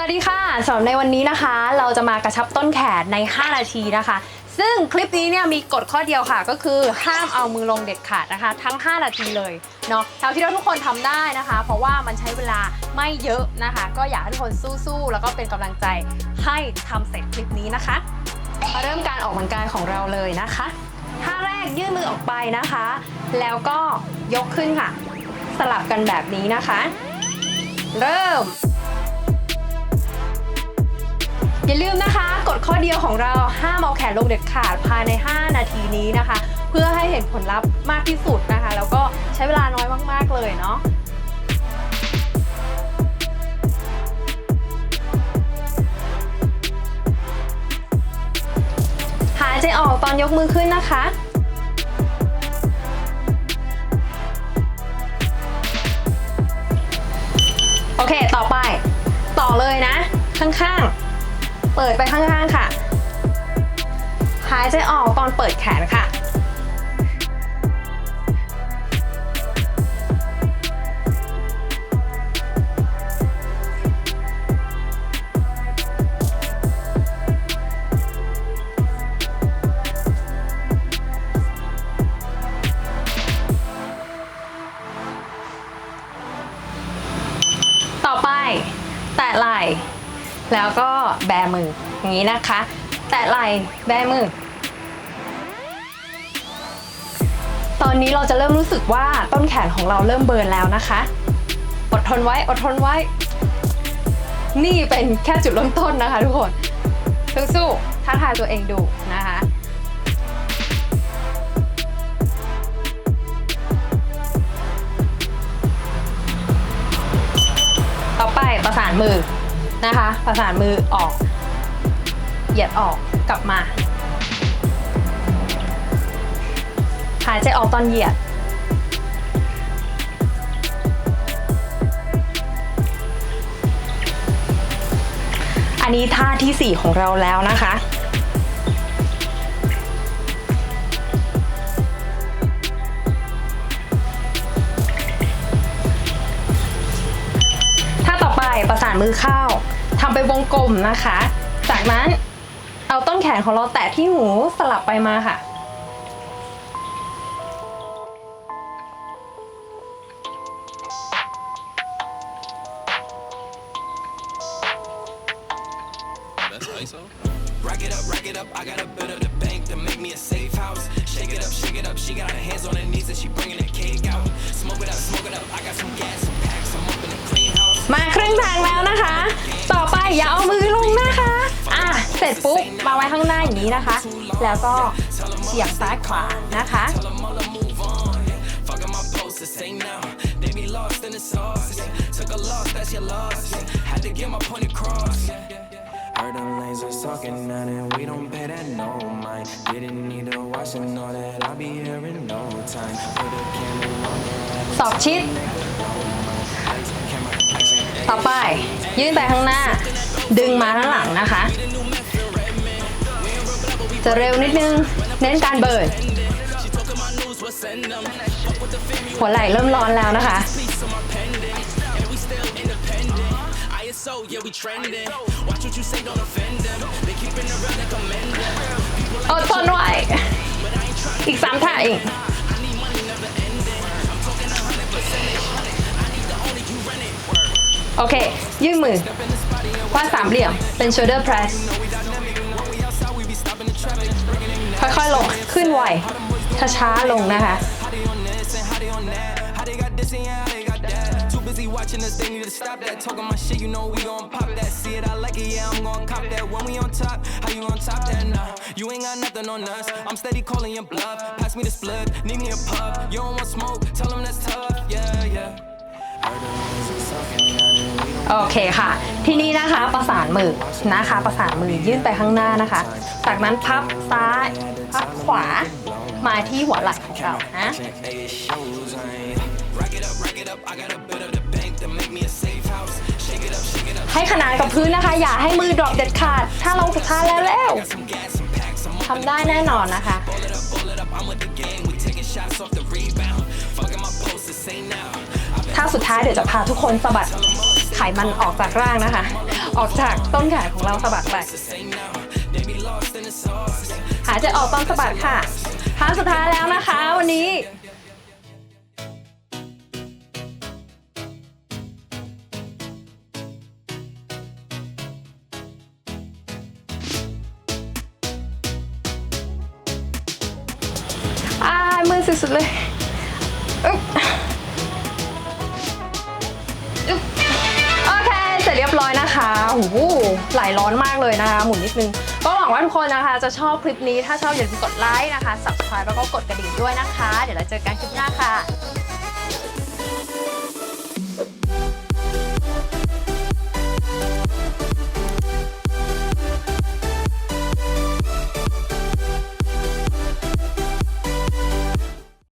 วัสดีค่ะสำหรับในวันนี้นะคะ เราจะมากระชับต้นแขนใน 5 นาทีนะคะ ซึ่งคลิปนี้เนี่ยมีกฎข้อเดียวค่ะ ก็คือห้ามเอามือลงเด็ดขาดนะคะ ทั้ง 5 นาทีเลยเนาะเราคิดว่าทุกคนทำได้นะคะ เพราะว่ามันใช้เวลาไม่เยอะนะคะ ก็อยากให้ทุกคนสู้ๆแล้วก็เป็นกำลังใจให้ทำเสร็จคลิปนี้นะคะมาเริ่มการออกกำลังกายของเราเลยนะคะท่าแรกยื่นมือออกไปนะคะ แล้วก็ยกขึ้นค่ะ สลับกันแบบนี้นะคะ เริ่ม อย่าลืมนะคะกฎข้อเดียวของเราห้ามเอาแขนลงเด็ดขาดภายใน 5 นาทีนี้นะคะ เพื่อให้เห็นผลลัพธ์มากที่สุดนะคะ แล้วก็ใช้เวลาน้อยมาก ๆ เลยเนาะหายใจออกตอนยกมือขึ้นนะคะโอเค ต่อไป ต่อเลยนะ ข้างๆ เปิดไปข้างๆค่ะ หายใจออกตอนเปิดแขนค่ะ ต่อไป แตะไหล่ แล้วก็แบมืออย่างนี้นะคะ แตะไหล่แบมือ ตอนนี้เราจะเริ่มรู้สึกว่าต้นแขนของเราเริ่มเบิร์นแล้วนะคะ อดทนไว้อดทนไว้ นี่เป็นแค่จุดเริ่มต้นนะคะทุกคนสู้ๆท้าทายตัวเองดูนะคะต่อไปประสานมือ นะคะ ประสานมือออก เหยียดออกกลับมา หายใจออกตอนเหยียด อันนี้ท่าทีสี่4 ของเราแล้วนะคะถ้าต่อไปประสานมือเข้า ไปวงกลมนะคะ จากนั้นเอาต้นแขนของเราแตะที่หูสลับไปมาค่ะ Rack it up, rack it up. I got a bit of the bank to make me a safe house. Shake it up, shake it up. She got her hands on her knees and she bringing the cake out. Smoke it up, smoke it up. I got some gas ร็จปุ๊บมาไว้ข้างหน้าอย่างนี้นะคะ แล้วก็เฉียงซ้ายขวานะคะ Tell 'em all to move on. Yeah. Fucking my posters, say now. They be lost in the sauce. Yeah. Took a loss, that's your loss. Yeah. Had to get my point across. Heard them lanes was talking now and we don't pay that no mind. Didn't need to watch and know that I'll be here in no time. Put a candle on it. ศอกชิด ต่อไป ยื่นไปข้างหน้า ดึงมาข้างหลังนะคะ จะเร็วนิดนึง เน้นการเบิร์ดหัวไหล่เริ่มร้อนแล้วนะคะ อดทนไว้อีกสามท่าเองโอเค ยื่นมือคว้าสามเหลี่ยมเป็น shoulder press ขึ้นไวช้าๆลงนะคะ โอเคค่ะ ที่นี่นะคะประสานมือนะคะ ประสานมือยื่นไปข้างหน้านะคะ จากนั้นพับซ้ายพับขวามาที่หัวไหล่ของเรานะให้ขนานกับพื้นนะคะ อย่าให้มือดรอปเด็ดขาด ถ้าลงสุดท้ายแล้วเร็วทำได้แน่นอนนะคะ ถ้าสุดท้ายเดี๋ยวจะพาทุกคนสะบัด ไขมันออกจากร่างนะคะ ออกจากต้นแขนของเราสะบักไป หายใจออกตอนสะบัดค่ะท่าสุดท้ายแล้วนะคะวันนี้อ่ามือสุดๆเลย ไหลร้อนมากเลยนะคะ หมุนนิดนึง ก็หวังว่าทุกคนนะคะ จะชอบคลิปนี้ถ้าชอบอย่าลืมกดไลค์นะคะ subscribe แล้วก็กดกระดิ่งด้วยนะคะ เดี๋ยวเราเจอกันคลิปหน้าค่ะ